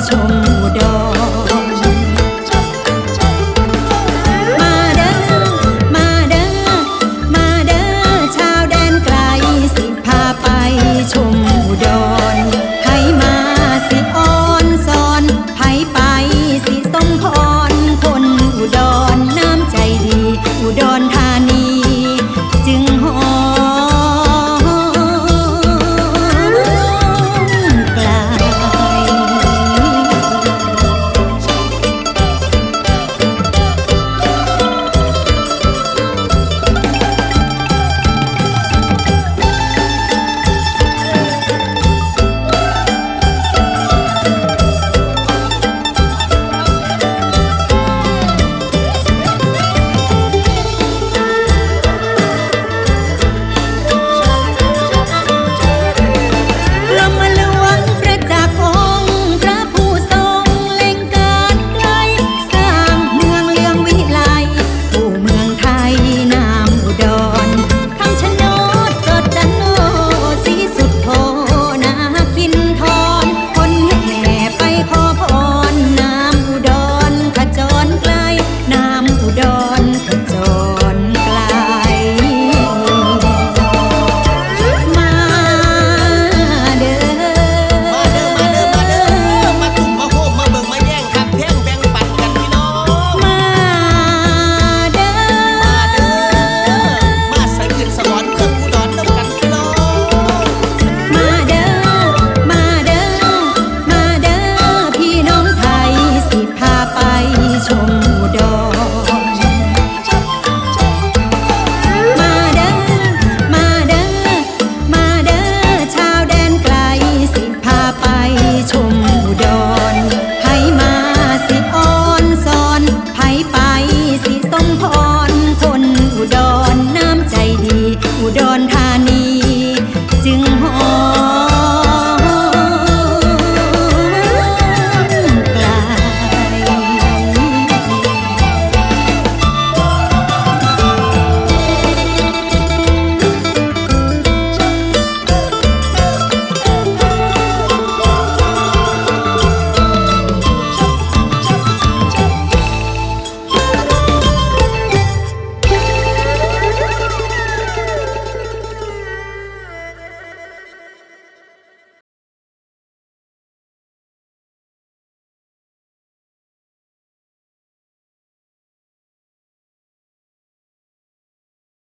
从 มอนมาเด้อ มาเด้อ มาเด้อ ชาวแดนไกลสิพาไปชมอุดรไผมาสิอ้อนสอนไผไปสิสมพรคนอุดรน้ำใจดี อุดรธานี จึงหอม